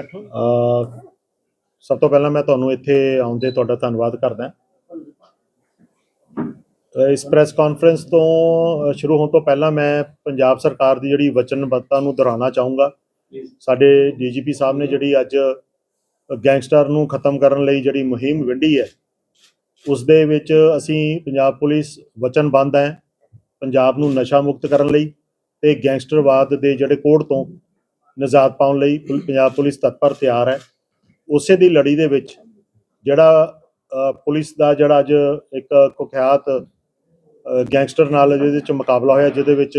ਅ, ਸਭ ਤੋਂ ਪਹਿਲਾਂ ਮੈਂ ਤੁਹਾਨੂੰ ਇੱਥੇ ਆਉਣ ਦੇ ਤੁਹਾਡਾ ਧੰਨਵਾਦ ਕਰਦਾ। ਇਸ ਪ੍ਰੈਸ ਕਾਨਫਰੰਸ ਤੋਂ ਸ਼ੁਰੂ ਹੋਣ ਤੋਂ ਪਹਿਲਾਂ ਮੈਂ ਪੰਜਾਬ ਸਰਕਾਰ ਦੀ ਜਿਹੜੀ ਵਚਨਬੱਧਤਾ ਨੂੰ ਦੁਹਰਾਉਣਾ ਚਾਹੂੰਗਾ। ਸਾਡੇ ਡੀਜੀਪੀ ਸਾਹਿਬ ਨੇ ਜਿਹੜੀ ਅੱਜ ਗੈਂਗਸਟਰ ਨੂੰ ਖਤਮ ਕਰਨ ਲਈ ਜਿਹੜੀ ਮੁਹਿੰਮ ਵਿੱਢੀ ਹੈ ਉਸ ਦੇ ਵਿੱਚ ਅਸੀਂ ਪੰਜਾਬ ਪੁਲਿਸ ਵਚਨਬੱਧ ਹੈ ਪੰਜਾਬ ਨੂੰ ਨਸ਼ਾ ਮੁਕਤ ਕਰਨ ਲਈ ਤੇ ਗੈਂਗਸਟਰਵਾਦ ਦੇ ਜਿਹੜੇ ਕੋੜ ਤੋਂ ਨਿਜਾਤ ਪਾਉਣ ਲਈ ਪੁਲ- ਪੰਜਾਬ ਪੁਲਿਸ ਤਤਪਰ ਤਿਆਰ ਹੈ। ਉਸੇ ਦੀ ਲੜੀ ਦੇ ਵਿੱਚ ਜਿਹੜਾ ਪੁਲਿਸ ਦਾ ਜਿਹੜਾ ਅੱਜ ਇੱਕ ਕੁਖਿਆਤ ਗੈਂਗਸਟਰ ਨਾਲ ਜਿਹਦੇ ਵਿੱਚ ਮੁਕਾਬਲਾ ਹੋਇਆ, ਜਿਹਦੇ ਵਿੱਚ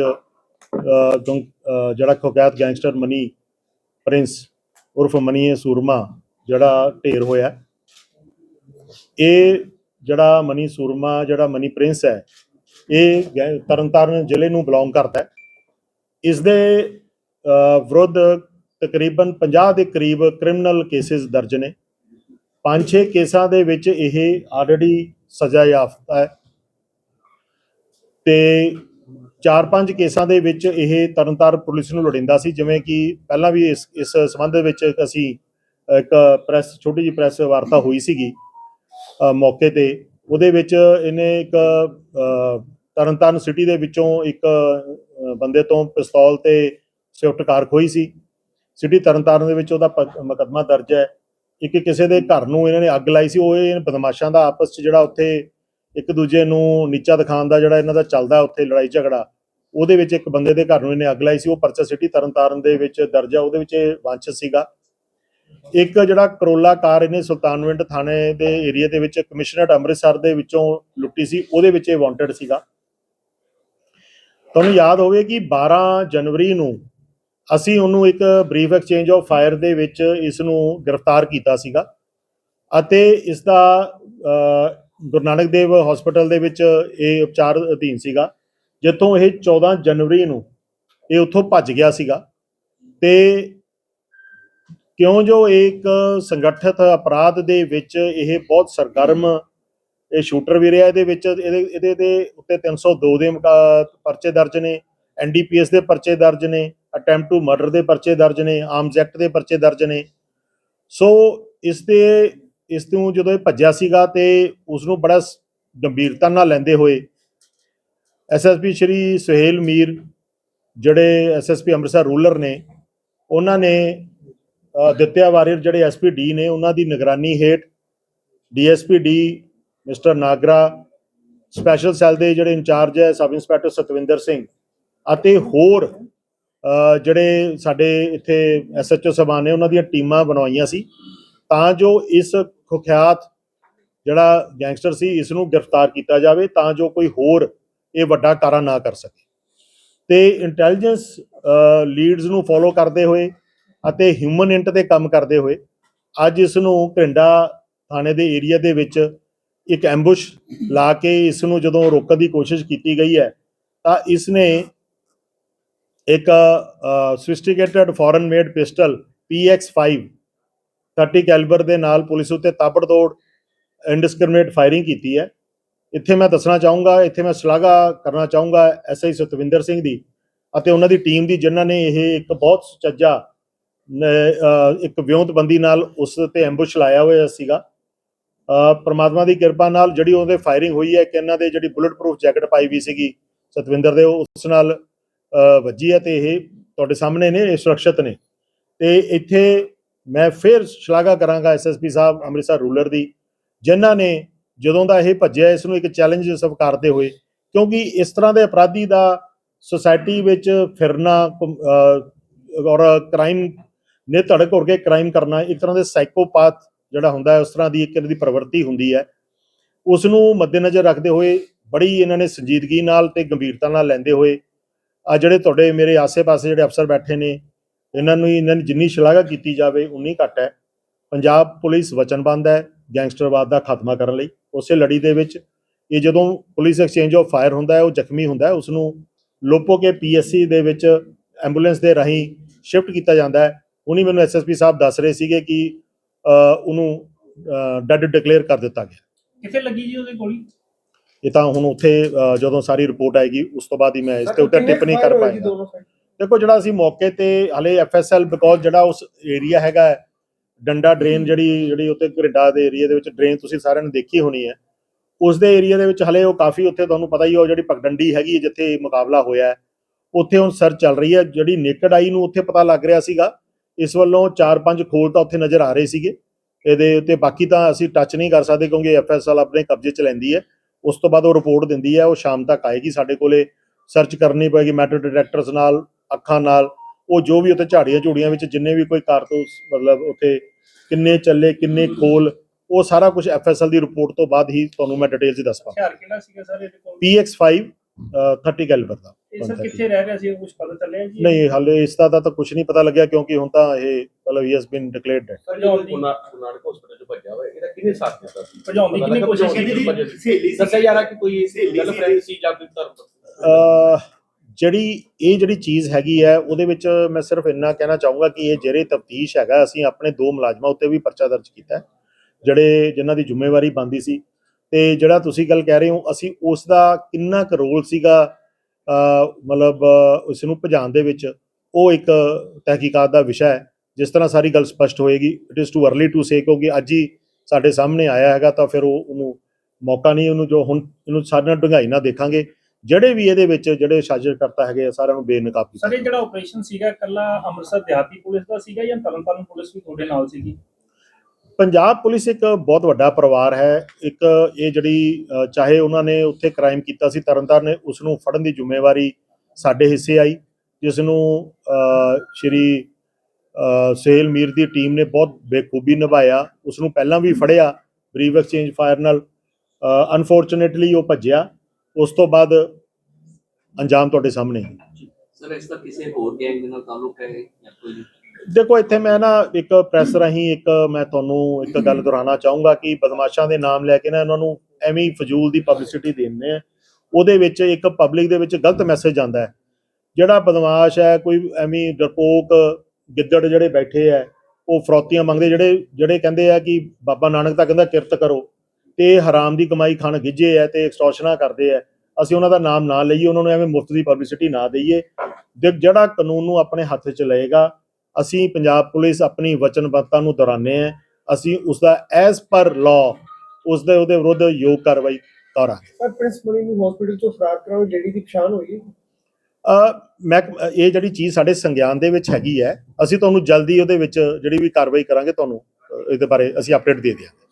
ਜਿਹੜਾ ਕੁਖਿਆਤ ਗੈਂਗਸਟਰ ਮਨੀ ਪ੍ਰਿੰਸ ਉਰਫ ਮਨੀ ਸੂਰਮਾ ਜਿਹੜਾ ਢੇਰ ਹੋਇਆ। ਇਹ ਜਿਹੜਾ ਮਨੀ ਸੂਰਮਾ, ਜਿਹੜਾ ਮਨੀ ਪ੍ਰਿੰਸ ਹੈ, ਇਹ ਗੈ- ਤਰਨਤਾਰਨ ਜ਼ਿਲ੍ਹੇ ਨੂੰ ਬਿਲੋਂਗ ਕਰਦਾ ਹੈ। ਇਸ ਦੇ ਵਿਰੁੱਧ ਤਕਰੀਬਨ 50 ਦੇ ਕਰੀਬ ਕ੍ਰਿਮੀਨਲ ਕੇਸਿਸ ਦਰਜ ਨੇ। ਪੰਜ ਛੇ ਕੇਸਾਂ ਦੇ ਵਿੱਚ ਇਹ ਆਲਰੇਡੀ ਸਜ਼ਾ ਯਾਫਤਾ ਹੈ। ਤੇ ਚਾਰ ਪੰਜ ਕੇਸਾਂ ਦੇ ਵਿੱਚ ਇਹ ਤਰਨਤਾਰਨ ਪੁਲਿਸ ਨੂੰ ਲੋੜਿੰਦਾ ਸੀ ਜਿਵੇਂ ਕਿ ਪਹਿਲਾਂ ਵੀ ਇਸ ਇਸ ਸੰਬੰਧ ਵਿੱਚ ਅਸੀਂ ਇੱਕ ਪ੍ਰੈਸ ਛੋਟੀ ਜਿਹੀ ਪ੍ਰੈਸ ਵਾਰਤਾ ਹੋਈ ਸੀਗੀ ਮੌਕੇ ਤੇ। ਉਹਦੇ ਵਿੱਚ ਇਹਨੇ ਇੱਕ ਅ, ਤਰਨਤਾਰਨ ਸਿਟੀ ਦੇ ਵਿੱਚੋਂ ਇੱਕ ਬੰਦੇ ਤੋਂ ਪਿਸਤੌਲ ਤੇ ਸਵਿਫਟ ਕਾਰ ਖੋਈ ਸੀ। ਸਿਟੀ ਤਰਨਤਾਰਨ ਦੇ ਵਿੱਚ ਉਹਦਾ ਪ- ਮੁਕੱਦਮਾ ਦਰਜ ਹੈ। ਇੱਕ ਕਿਸੇ ਦੇ ਘਰ ਨੂੰ ਇਹਨਾਂ ਨੇ ਅੱਗ ਲਾਈ ਸੀ। ਉਹ ਇਹ ਬਦਮਾਸ਼ਾਂ ਦਾ ਆਪਸ 'ਚ ਜਿਹੜਾ ਉੱਥੇ ਇੱਕ ਦੂਜੇ ਨੂੰ ਨੀਚਾ ਦਿਖਾਉਣ ਦਾ ਜਿਹੜਾ ਇਹਨਾਂ ਦਾ ਚੱਲਦਾ ਉੱਥੇ ਲੜਾਈ ਝਗੜਾ, ਉਹਦੇ ਵਿੱਚ ਇੱਕ ਬੰਦੇ ਦੇ ਘਰ ਨੂੰ ਇਹਨੇ ਅੱਗ ਲਾਈ ਸੀ। ਉਹ ਪਰਚਾ ਸਿਟੀ ਤਰਨਤਾਰਨ ਦੇ ਵਿੱਚ ਦਰਜ ਹੈ। ਉਹਦੇ ਵਿੱਚ ਇਹ ਵਾਂਛਿਤ ਸੀਗਾ। ਇੱਕ ਜਿਹੜਾ ਕਰੋਲਾ ਕਾਰ ਇਹਨੇ ਸੁਲਤਾਨਵਿੰਡ ਥਾਣੇ ਦੇ ਏਰੀਆ ਦੇ ਵਿੱਚ ਕਮਿਸ਼ਨਰੇਟ ਅੰਮ੍ਰਿਤਸਰ ਦੇ ਵਿੱਚੋਂ ਲੁੱਟੀ ਸੀ। ਉਹਦੇ ਵਿੱਚ ਇਹ ਵਾਂਟਡ ਸੀਗਾ। ਤੁਹਾਨੂੰ ਯਾਦ ਹੋਵੇ ਕਿ 12 ਜਨਵਰੀ ਨੂੰ ਅਸੀਂ ਉਹਨੂੰ ਇੱਕ ਬਰੀਫ ਐਕਸਚੇਂਜ ਆਫ ਫਾਇਰ ਦੇ ਵਿੱਚ ਇਸ ਨੂੰ ਗ੍ਰਿਫਤਾਰ ਕੀਤਾ ਸੀਗਾ ਅਤੇ ਇਸ ਦਾ ਗੁਰੂ ਨਾਨਕ ਦੇਵ ਹਸਪੀਟਲ ਦੇ ਵਿੱਚ ਇਹ ਉਪਚਾਰ ਅਧੀਨ ਸੀਗਾ, ਜਿੱਥੋਂ ਇਹ 14 ਜਨਵਰੀ ਨੂੰ ਇਹ ਉੱਥੋਂ ਭੱਜ ਗਿਆ ਸੀਗਾ ਤੇ ਕਿਉਂ ਜੋ ਇਹ ਇੱਕ ਸੰਗਠਿਤ ਅਪਰਾਧ ਦੇ ਵਿੱਚ ਇਹ ਬਹੁਤ ਸਰਗਰਮ ਇਹ ਸ਼ੂਟਰ ਵੀ ਰਿਹਾ, ਇਹਦੇ ਵਿੱਚ ਇਹਦੇ ਇਹਦੇ ਦੇ ਉੱਤੇ 302 ਦੇ ਪਰਚੇ ਦਰਜ ਨੇ ਐਨਡੀਪੀਐਸ ਦੇ ਪਰਚੇ ਦਰਜ ਨੇ ਅਟੈਂਪਟ ਟੂ ਮਰਡਰ ਦੇ ਪਰਚੇ ਦਰਜ ਨੇ ਆਰਮਸ ਐਕਟ ਦੇ ਪਰਚੇ ਦਰਜ ਨੇ। ਸੋ ਇਸ ਦੇ ਇਸ ਤੋਂ ਜਦੋਂ ਇਹ ਭੱਜਿਆ ਸੀਗਾ ਤੇ ਉਸ ਨੂੰ ਬੜਾ ਗੰਭੀਰਤਾ ਨਾਲ ਲੈਂਦੇ ਹੋਏ ਐਸਐਸਪੀ ਸ਼੍ਰੀ ਸੁਹੇਲ ਮੀਰ, ਜਿਹੜੇ ਐਸਐਸਪੀ ਅੰਮ੍ਰਿਤਸਰ ਰੂਲਰ ਨੇ, ਉਹਨਾਂ ਨੇ ਦਿੱਤਿਆ ਵਾਰੀਅਰ ਜਿਹੜੇ ਐਸਪੀ ਨੇ, ਉਹਨਾਂ ਦੀ ਨਿਗਰਾਨੀ ਹੇਠ DSP D mister Nagra, special cell ਦੇ ਜਿਹੜੇ ਇੰਚਾਰਜ ਹੈ ਸਬ ਇੰਸਪੈਕਟਰ ਸਤਵਿੰਦਰ ਸਿੰਘ ਅਤੇ ਹੋਰ ਜਿਹੜੇ ਸਾਡੇ ਇੱਥੇ ਐਸਐਚਓ ਸਾਹਿਬਾਨ ਨੇ, ਉਹਨਾਂ ਦੀਆਂ ਟੀਮਾਂ ਬਣਵਾਈਆਂ ਸੀ। ਤਾਂ ਜੋ ਇਸ ਖੁਖਿਆਤ ਜਿਹੜਾ ਗੈਂਗਸਟਰ ਸੀ ਇਸ ਨੂੰ ਗ੍ਰਿਫਤਾਰ ਕੀਤਾ ਜਾਵੇ, ਤਾਂ ਜੋ ਕੋਈ ਹੋਰ ਇਹ ਵੱਡਾ ਕਾਰਾ ਨਾ ਕਰ ਸਕੇ। ਤੇ ਇੰਟੈਲੀਜੈਂਸ ਲੀਡਸ ਨੂੰ ਫੋਲੋ ਕਰਦੇ ਹੋਏ ਅਤੇ ਹਿਊਮਨ ਇੰਟ ਤੇ ਕੰਮ ਕਰਦੇ ਹੋਏ, ਅੱਜ ਇਸ ਨੂੰ ਘਿੰਡਾ ਥਾਣੇ ਦੇ ਏਰੀਆ ਦੇ ਵਿੱਚ ਇੱਕ ਐਂਬੁਸ਼ ਲਾ ਕੇ ਇਸ ਨੂੰ ਜਦੋਂ ਰੋਕਣ ਦੀ ਕੋਸ਼ਿਸ਼ ਕੀਤੀ ਗਈ ਹੈ, ਤਾਂ ਇਸ ਨੇ ਇੱਕ sophisticated foreign made pistol PX5 30 calibre ਦੇ ਨਾਲ ਪੁਲਿਸ ਉੱਤੇ ਤਾਬੜਤੋੜ ਇਨਡਿਸਕ੍ਰਿਮੀਨੇਟ ਫਾਇਰਿੰਗ ਕੀਤੀ ਹੈ। ਇੱਥੇ ਮੈਂ ਦੱਸਣਾ ਚਾਹੂੰਗਾ, ਇੱਥੇ ਮੈਂ ਸ਼ਲਾਘਾ ਕਰਨਾ ਚਾਹੂੰਗਾ ਐਸਆਈ ਸਤਵਿੰਦਰ ਸਿੰਘ ਦੀ ਅਤੇ ਉਹਨਾਂ ਦੀ ਟੀਮ ਦੀ, ਜਿਨ੍ਹਾਂ ਨੇ ਇਹ ਇੱਕ ਬਹੁਤ ਸੁਚੱਜਾ, ਨ- ਅਹ, ਇੱਕ ਵਿਉਂਤਬੰਦੀ ਨਾਲ ਉਸ ਤੇ ਐਂਬੂਸ਼ ਲਾਇਆ ਹੋਇਆ ਸੀਗਾ। ਪਰਮਾਤਮਾ ਦੀ ਕਿਰਪਾ ਨਾਲ ਜਿਹੜੀ ਉਹਦੇ ਫਾਇਰਿੰਗ ਹੋਈ ਹੈ ਕਿ ਇਹਨਾਂ ਦੇ ਜਿਹੜੀ ਬੁਲਟ ਪ੍ਰੂਫ ਜੈਕਟ ਪਾਈ ਵੀ ਸੀਗੀ ਸਤਵਿੰਦਰ ਦੇ, ਉਸ ਨਾਲ ਵੱਜੀ ਹੈ ਤੇ ਇਹ ਤੁਹਾਡੇ ਸਾਹਮਣੇ ਨੇ, ਇਹ ਸੁਰੱਖਿਅਤ ਨੇ। ਤੇ ਇੱਥੇ ਮੈਂ ਫਿਰ ਸ਼ਲਾਘਾ ਕਰਾਂਗਾ ਐਸਐਸਪੀ ਸਾਹਿਬ ਅੰਮ੍ਰਿਤਸਰ ਰੂਲਰ ਦੀ, ਜਿਨ੍ਹਾਂ ਨੇ ਜਦੋਂ ਦਾ ਇਹ ਭੱਜਿਆ, ਇਸ ਨੂੰ ਇੱਕ ਚੈਲੰਜ ਸਵੀਕਾਰਦੇ ਹੋਏ। ਕਿਉਂਕਿ ਇਸ ਤਰ੍ਹਾਂ ਦੇ ਅਪਰਾਧੀ ਦਾ ਸੁਸਾਇਟੀ ਵਿੱਚ ਫਿਰਨਾ ਔਰ ਕ੍ਰਾਈਮ ਨੇ ਧੜਕ ਹੋ ਕੇ ਕ੍ਰਾਈਮ ਕਰਨਾ, ਇੱਕ ਤਰ੍ਹਾਂ ਦੇ ਸਾਈਕੋਪਾਥ ਜਿਹੜਾ ਹੁੰਦਾ ਹੈ, ਉਸ ਤਰ੍ਹਾਂ ਦੀ ਇੱਕ ਇਹਨਾਂ ਦੀ ਪ੍ਰਵਰਤੀ ਹੁੰਦੀ ਹੈ। ਉਸ ਨੂੰ ਮੱਦੇਨਜ਼ਰ ਰੱਖਦੇ ਹੋਏ ਬੜੀ ਇਹਨਾਂ ਨੇ ਸੰਜੀਦਗੀ ਨਾਲ ਤੇ ਗੰਭੀਰਤਾ ਨਾਲ ਲੈਂਦੇ ਹੋਏ ਆ ਜਿਹੜੇ ਤੁਹਾਡੇ ਮੇਰੇ ਆਸੇ-ਪਾਸੇ ਜਿਹੜੇ ਅਫਸਰ ਬੈਠੇ ਨੇ, ਇਹਨਾਂ ਨੂੰ ਇਹਨਾਂ ਦੀ ਜਿੰਨੀ ਸ਼ਲਾਘਾ ਕੀਤੀ ਜਾਵੇ, ਉਨੀ ਘੱਟ ਹੈ। ਪੰਜਾਬ ਪੁਲਿਸ ਵਚਨਬੰਦ ਹੈ ਗੈਂਗਸਟਰਵਾਦ ਦਾ ਖਾਤਮਾ ਕਰਨ ਲਈ। ਉਸੇ ਲੜੀ ਦੇ ਵਿੱਚ ਇਹ ਜਦੋਂ ਪੁਲਿਸ ਐਕਸਚੇਂਜ ਆਫ ਫਾਇਰ ਹੁੰਦਾ ਹੈ, ਉਹ ਜ਼ਖਮੀ ਹੁੰਦਾ ਹੈ ਉਸ ਨੂੰ ਲੋਪੋ ਕੇ ਪੀਐਸਸੀ ਦੇ ਵਿੱਚ ਐਂਬੂਲੈਂਸ ਦੇ ਰਾਹੀਂ ਸ਼ਿਫਟ ਕੀਤਾ ਜਾਂਦਾ ਹੈ। ਉਨੀ ਮੈਨੂੰ ਐਸਐਸਪੀ ਸਾਹਿਬ ਦੱਸ ਰਹੇ ਸੀਗੇ ਕਿ ਉਹਨੂੰ ਡੈਡ ਡਿਕਲੇਅਰ ਕਰ ਦਿੱਤਾ ਗਿਆ। ਕਿੱਥੇ ਲੱਗੀ ਜੀ ਉਹਦੇ ਗੋਲੀ? ਇਹ ਤਾਂ ਹੁਣ ਉੱਥੇ ਜਦੋਂ ਸਾਰੀ ਰਿਪੋਰਟ ਆਏਗੀ ਉਸ ਤੋਂ ਬਾਅਦ ਹੀ ਮੈਂ ਇਸ ਤੇ ਉੱਤੇ ਟਿੱਪਣੀ ਕਰ ਪਾਏਗਾ। ਦੇਖੋ ਜਿਹੜਾ ਅਸੀਂ ਮੌਕੇ ਤੇ ਹਲੇ ਐਫਐਸਐਲ ਬਿਕੋਜ਼ ਜਿਹੜਾ ਉਸ ਏਰੀਆ ਹੈਗਾ ਡੰਡਾ ਡਰੇਨ ਜਿਹੜੀ ਜਿਹੜੀ ਉੱਤੇ ਘਰਿੰਡਾ ਦੇ ਏਰੀਆ ਦੇ ਵਿੱਚ ਡਰੇਨ ਤੁਸੀਂ ਸਾਰਿਆਂ ਨੇ ਦੇਖੀ ਹੋਣੀ ਹੈ ਉਸ ਦੇ ਏਰੀਆ ਦੇ ਵਿੱਚ ਹਲੇ ਉਹ ਕਾਫੀ ਉੱਥੇ ਤੁਹਾਨੂੰ ਪਤਾ ਹੀ ਹੈ ਉਹ ਜਿਹੜੀ ਪਗਡੰਡੀ ਹੈਗੀ ਜਿੱਥੇ ਮੁਕਾਬਲਾ ਹੋਇਆ ਹੈ ਉੱਥੇ ਹੁਣ ਸਰਚ ਚੱਲ ਰਹੀ ਹੈ ਜਿਹੜੀ ਨੇਕਡ ਆਈ ਨੂੰ ਉੱਥੇ ਪਤਾ ਲੱਗ ਰਿਹਾ ਸੀਗਾ ਇਸ ਵੱਲੋਂ 4-5 ਖੋਲ ਤਾਂ ਉੱਥੇ ਨਜ਼ਰ ਆ ਰਹੇ ਸੀਗੇ ਇਹਦੇ ਉੱਤੇ ਬਾਕੀ ਤਾਂ ਅਸੀਂ ਟੱਚ ਨਹੀਂ ਕਰ ਸਕਦੇ ਕਿਉਂਕਿ ਐਫਐਸਐਲ ਆਪਣੇ ਕਬਜ਼ੇ 'ਚ ਲੈਂਦੀ ਹੈ। ਉਸ ਤੋਂ ਬਾਅਦ ਉਹ ਰਿਪੋਰਟ ਦਿੰਦੀ ਹੈ ਉਹ ਸ਼ਾਮ ਤੱਕ ਆਏਗੀ ਸਾਡੇ ਕੋਲੇ ਸਰਚ ਕਰਨੀ ਪਏਗੀ ਮੈਟਲ ਡਿਟੈਕਟਰਸ ਨਾਲ ਅੱਖਾਂ ਨਾਲ ਉਹ ਜੋ ਵੀ ਉੱਥੇ ਝਾੜੀਆਂ ਝੂੜੀਆਂ ਵਿੱਚ ਜਿੰਨੇ ਵੀ ਕੋਈ ਕਾਰਤੂਸ ਮਤਲਬ ਉੱਥੇ ਕਿੰਨੇ ਚੱਲੇ ਕਿੰਨੇ ਖੋਲ ਉਹ ਸਾਰਾ ਕੁਝ ਐਫਐਸਐਲ ਦੀ ਰਿਪੋਰਟ ਤੋਂ ਬਾਅਦ ਹੀ ਤੁਹਾਨੂੰ ਮੈਂ ਡਿਟੇਲ 'ਚ ਦੱਸ ਪਾਵਾਂ ਹਥਿਆਰ ਕਿਹੜਾ ਸੀਗਾ ਸਰ ਇਹਦੇ ਕੋਲ? PX5 ਅ, 30 ਕੈਲੀਬਰ ਦਾ ਇਹ ਸਰ ਕਿੱਥੇ ਰਹਿ ਰਿਹਾ ਸੀ? ਕੁਝ ਪਤਾ ਚੱਲਿਆ ਜੀ? ਨਹੀਂ ਹਾਲੇ ਇਸ ਦਾ ਤਾਂ ਕੁਝ ਨਹੀਂ ਪਤਾ ਲੱਗਿਆ ਕਿਉਂਕਿ ਹੁਣ ਤਾਂ ਇਹ ਮਤਲਬ ਹੀ ਹੈਸ ਬੀਨ ਡਿਕਲੇਅਰਡ ਹੈ ਸਰ ਜੋ ਨਾਨਕ ਹਸਪੀਟਲ ਚ ਭੱਜਿਆ ਹੋਇਆ ਇਹਦਾ ਕਿਹਨੇ ਸਾਥ ਦਿੱਤਾ ਸੀ? ਭਜਾਉਣ ਦੀ ਕਿੰਨੀ ਕੋਸ਼ਿਸ਼ ਕੀਤੀ ਕੀਤੀ ਦੱਸਿਆ ਜਾ ਰਿਹਾ ਕਿ ਕੋਈ ਗਰਲਫ੍ਰੈਂਡ ਸੀ। ਜਾਂ ਕੋਈ ਧਰਮ ਅ, ਜਿਹੜੀ ਇਹ ਜਿਹੜੀ ਚੀਜ਼ ਹੈਗੀ ਹੈ ਉਹਦੇ ਵਿੱਚ ਮੈਂ ਸਿਰਫ ਇੰਨਾ ਕਹਿਣਾ ਚਾਹੂੰਗਾ ਕਿ ਇਹ ਜਿਹੜੇ ਤਫਤੀਸ਼ ਹੈਗਾ ਅਸੀਂ ਆਪਣੇ ਦੋ ਮੁਲਾਜ਼ਮਾਂ ਉੱਤੇ ਵੀ ਪਰਚਾ ਦਰਜ ਕੀਤਾ ਹੈ, ਜਿਹੜੇ ਜਿਨ੍ਹਾਂ ਦੀ ਜ਼ਿੰਮੇਵਾਰੀ ਬੰਦੀ ਸੀ। ਤੇ ਜਿਹੜਾ ਤੁਸੀਂ ਗੱਲ ਕਹਿ ਰਹੇ ਹੋ, ਅਸੀਂ ਉਸ ਦਾ ਕਿੰਨਾ ਕੁ ਰੋਲ ਸੀਗਾ ਮਤਲਬ ਉਸ ਨੂੰ ਭਜਾਉਣ ਦੇ ਵਿੱਚ, ਉਹ ਇੱਕ ਤਹਿਕੀਕਾਤ ਦਾ ਵਿਸ਼ਾ ਹੈ। ਜਿਸ ਤਰ੍ਹਾਂ ਸਾਰੀ ਗੱਲ ਸਪਸ਼ਟ ਹੋਏਗੀ it is too early to say ਕਿਉਂਕਿ ਅੱਜ ਹੀ ਸਾਡੇ ਸਾਹਮਣੇ ਆਇਆ ਹੈਗਾ ਤਾਂ ਫਿਰ ਉਹ, ਉਹਨੂੰ ਮੌਕਾ ਨਹੀਂ, ਉਹਨੂੰ ਜੋ ਹੁਣ, ਇਹਨੂੰ ਸਾਡੇ ਨਾਲ ਡੂੰਘਾਈ ਨਾਲ ਦੇਖਾਂਗੇ। ਜਿਹੜੇ ਵੀ ਇਹਦੇ ਵਿੱਚ ਜਿਹੜੇ ਸਾਜ਼ਿਸ਼ ਕਰਤਾ ਹੈਗੇ ਸਾਰਿਆਂ ਨੂੰ ਬੇਨਕਾਬ ਸਰ, ਇਹ ਜਿਹੜਾ ਆਪਰੇਸ਼ਨ ਸੀਗਾ ਕੱਲਾ ਅੰਮ੍ਰਿਤਸਰ ਦਿਹਾਤੀ ਪੁਲਿਸ ਦਾ ਸੀਗਾ ਜਾਂ ਤਰਨਤਾਰਨ ਪੁਲਿਸ ਵੀ ਤੁਹਾਡੇ ਨਾਲ ਸੀਗੀ? ਪੰਜਾਬ ਪੁਲਿਸ ਇੱਕ ਬਹੁਤ ਵੱਡਾ ਪਰਿਵਾਰ ਹੈ। ਇੱਕ ਇਹ ਜਿਹੜੀ ਚਾਹੇ ਉਹਨਾਂ ਨੇ ਉੱਥੇ ਕ੍ਰਾਈਮ ਕੀਤਾ ਸੀ ਤਰਨਤਾਰਨ ਨੇ ਉਸ ਨੂੰ ਫੜਨ ਦੀ ਜ਼ਿੰਮੇਵਾਰੀ ਸਾਡੇ ਹਿੱਸੇ ਆਈ ਜਿਸ ਨੂੰ ਸ਼੍ਰੀ ਅ, ਸੁਹੇਲ ਮੀਰ ਦੀ ਟੀਮ ਨੇ ਬਹੁਤ ਬੇਖੂਬੀ ਨਿਭਾਇਆ। ਉਸ ਨੂੰ ਪਹਿਲਾਂ ਵੀ ਫੜਿਆ ਬਰੀਵ ਐਕਸਚੇਂਜ ਫਾਇਰ ਨਾਲ। ਅਨਫੋਰਚੂਨੇਟਲੀ ਉਹ ਭੱਜਿਆ। ਉਸ ਤੋਂ ਬਾਅਦ ਅੰਜਾਮ ਤੁਹਾਡੇ ਸਾਹਮਣੇ ਹੈ। ਸਰ ਇਸ ਦਾ ਕਿਸੇ ਹੋਰ ਗੈਂਗ ਦੇ ਨਾਲ ਤਾਲੁਕ ਹੈ ਜਾਂ ਕੋਈ ਦੇਖੋ, ਇੱਥੇ ਮੈਂ ਨਾ ਇੱਕ ਪ੍ਰੈਸ ਰਾਹੀਂ ਇੱਕ ਮੈਂ ਤੁਹਾਨੂੰ ਇੱਕ ਗੱਲ ਦੁਹਰਾਉਣਾ ਚਾਹੂੰਗਾ ਕਿ ਬਦਮਾਸ਼ਾਂ ਦੇ ਨਾਮ ਲੈ ਕੇ ਨਾ ਇਹਨਾਂ ਨੂੰ ਐਵੇਂ ਹੀ ਫਜ਼ੂਲ ਦੀ ਪਬਲਿਸਿਟੀ ਦਿੰਦੇ ਆ। ਉਹਦੇ ਵਿੱਚ ਇੱਕ ਪਬਲਿਕ ਦੇ ਵਿੱਚ ਗਲਤ ਮੈਸੇਜ ਜਾਂਦਾ ਹੈ। ਜਿਹੜਾ ਬਦਮਾਸ਼ ਹੈ, ਕੋਈ ਐਵੇਂ ਡਰਪੋਕ ਗਿੱਦੜ ਜਿਹੜੇ ਬੈਠੇ ਆ, ਉਹ ਫਰੋਤੀਆਂ ਮੰਗਦੇ, ਜਿਹੜੇ ਜਿਹੜੇ ਕਹਿੰਦੇ ਆ ਕਿ ਬਾਬਾ ਨਾਨਕ ਤਾਂ ਕਹਿੰਦਾ ਕਿਰਤ ਕਰੋ ਤੇ ਹਰਾਮ ਦੀ ਕਮਾਈ ਖਾਣ ਗਿੱਜੇ ਆ ਤੇ ਐਕਸਟੋਰਸ਼ਨਾਂ ਕਰਦੇ ਆ। ਅਸੀਂ ਉਹਨਾਂ ਦਾ ਨਾਮ ਨਾ ਲਈਏ, ਉਹਨਾਂ ਨੂੰ ਐਵੇਂ ਮੁਫਤ ਦੀ ਪਬਲਿਸਿਟੀ ਨਾ ਦਈਏ। ਦੇ ਜਿਹੜਾ ਕਾਨੂੰਨ ਨੂੰ ਆਪਣੇ ਹੱਥ 'ਚ ਲਏਗਾ ਅਸੀਂ ਪੰਜਾਬ ਪੁਲਿਸ ਆਪਣੀ ਵਚਨਬੱਧਤਾ ਨੂੰ ਦੁਹਰਾਉਂਦੇ ਹਾਂ। ਅਸੀਂ ਉਸ ਦਾ ਐਜ਼ ਪਰ ਲਾਅ ਉਸ ਦੇ ਉਹਦੇ ਵਿਰੁੱਧ ਯੋਗ ਕਾਰਵਾਈ ਕਰਾਂਗੇ। ਸਰ ਪ੍ਰਿੰਸ ਮਨੀ ਨੂੰ ਹਸਪੀਟਲ ਤੋਂ ਫਰਾਰ ਕਰਾਉ ਜਿਹੜੀ ਦੀ ਪਛਾਣ ਹੋਈ। ਅ, ਮੈਂ ਇਹ ਜਿਹੜੀ ਚੀਜ਼ ਸਾਡੇ ਸੰਗਿਆਨ ਦੇ ਵਿੱਚ ਹੈਗੀ ਹੈ ਅਸੀਂ ਤੁਹਾਨੂੰ ਜਲਦੀ ਉਹਦੇ ਵਿੱਚ ਜਿਹੜੀ ਵੀ ਕਾਰਵਾਈ ਕਰਾਂਗੇ ਤੁਹਾਨੂੰ ਇਹਦੇ ਬਾਰੇ ਅਸੀਂ ਅਪਡੇਟ ਦੇ ਦਿਆਂਗੇ।